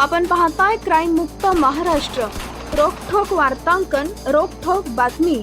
आपण पाहताय क्राईम मुक्त महाराष्ट्र. रोखोक वार्तांकन रोखोक बातमी.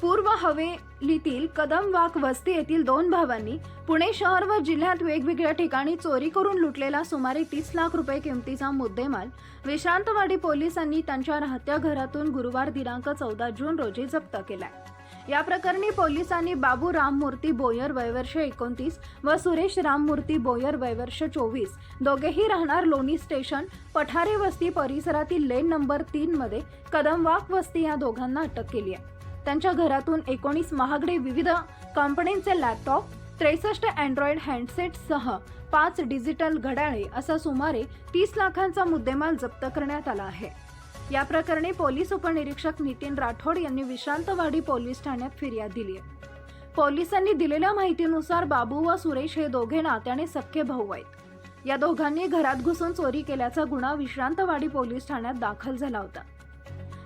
पूर्व हवेलीतील कदमवाक वस्ती येथील दोन भावांनी पुणे शहर व जिल्ह्यात वेगवेगळ्या ठिकाणी चोरी करून लुटलेला सुमारे तीस लाख रुपये किमतीचा मुद्देमाल. विश्रांतवाडी पोलिसांनी त्यांच्या राहत्या घरातून गुरुवार दिनांक चौदा जून रोजी जप्त केलाय. या प्रकरणी पोलिसांनी बाबू राममूर्ती बोयर वयवर्ष एकोणतीस व सुरेश राममूर्ती बोयर वयवर्ष चोवीस दोघेही राहणार लोणी स्टेशन पठारे वस्ती परिसरातील लेन नंबर तीन मध्ये कदमवाक वस्ती या दोघांना अटक केली आहे. त्यांच्या घरातून एकोणीस महागडे विविध कंपन्यांचे लॅपटॉप त्रेसष्ट अँड्रॉइड हँडसेटसह पाच डिजिटल घड्याळे असा सुमारे तीस लाखांचा मुद्देमाल जप्त करण्यात आला आहे. या प्रकरणी पोलीस उपनिरीक्षक नितीन राठोड यांनी विश्रांतवाडी पोलीस ठाण्यात फिर्याद दिली आहे. पोलिसांनी दिलेल्या माहितीनुसार बाबू व सुरेश हे दोघे नात्याने सख्खे भाऊ आहेत. या दोघांनी घरात घुसून चोरी केल्याचा गुन्हा विश्रांतवाडी पोलीस ठाण्यात दाखल झाला होता.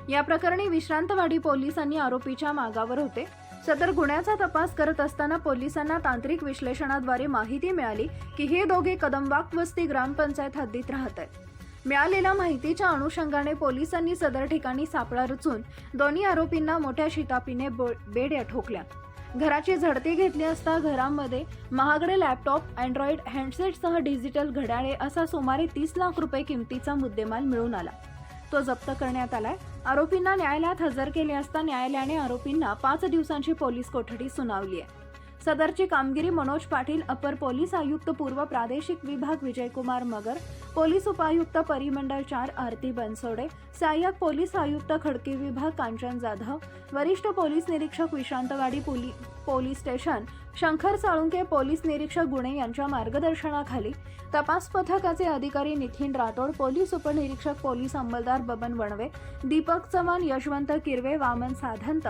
या प्रकरणी विश्रांतवाडी पोलिसांनी आरोपीच्या मागावर होते. सदर गुन्ह्याचा तपास करत असताना पोलिसांना तांत्रिक विश्लेषणाद्वारे माहिती मिळाली की हे दोघे कदमवाक वस्ती ग्रामपंचायत हद्दीत राहत आहेत. मिळालेल्या माहितीच्या अनुषंगाने पोलिसांनी सदर ठिकाणी सापळा रचून दोन्ही आरोपींना मोठ्या शितापीने बो- बेड्या ठोकल्या. घराची झडती घेतली असता घरामध्ये महागडे लॅपटॉप अँड्रॉइड हँडसेटसह डिजिटल घड्याळे असा सुमारे तीस लाख रुपये किमतीचा मुद्देमाल मिळून आला. तो जप्त करण्यात आलाय. आरोपींना न्यायालयात हजर केले असता न्यायालयाने आरोपींना पाच दिवसांची पोलीस कोठडी सुनावली आहे. सदरची कामगिरी मनोज पाटील अपर पोलीस आयुक्त पूर्व प्रादेशिक विभाग विजयकुमार मगर पोलीस उपायुक्त परिमंडळ चार आरती बनसोडे सहाय्यक पोलीस आयुक्त खडकी विभाग कांचन जाधव वरिष्ठ पोलीस निरीक्षक विश्रांतवाडी पोली police station Shankar Salunke police निरीक्षक गुणे यांच्या मार्गदर्शनाखाली तपास पथकाचे अधिकारी नितीन राठोड पोलीस उपनिरीक्षक पोलीस अंमलदार बबन वणवे दीपक चव्हाण यशवंत किरवे वामन साधंत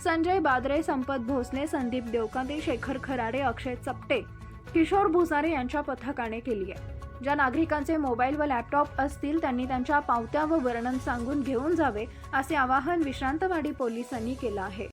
संजय बादरे संपत भोसले संदीप देवकांती शेखर खराडे अक्षय चपटे किशोर भुसारे यांच्या पथकाने केली आहे. ज्या नागरिकांचे मोबाईल व लॅपटॉप असतील त्यांनी त्यांच्या पावत्या व वर्णन सांगून घेऊन जावे असे आवाहन विश्रांतवाडी पोलिसांनी केलं आहे.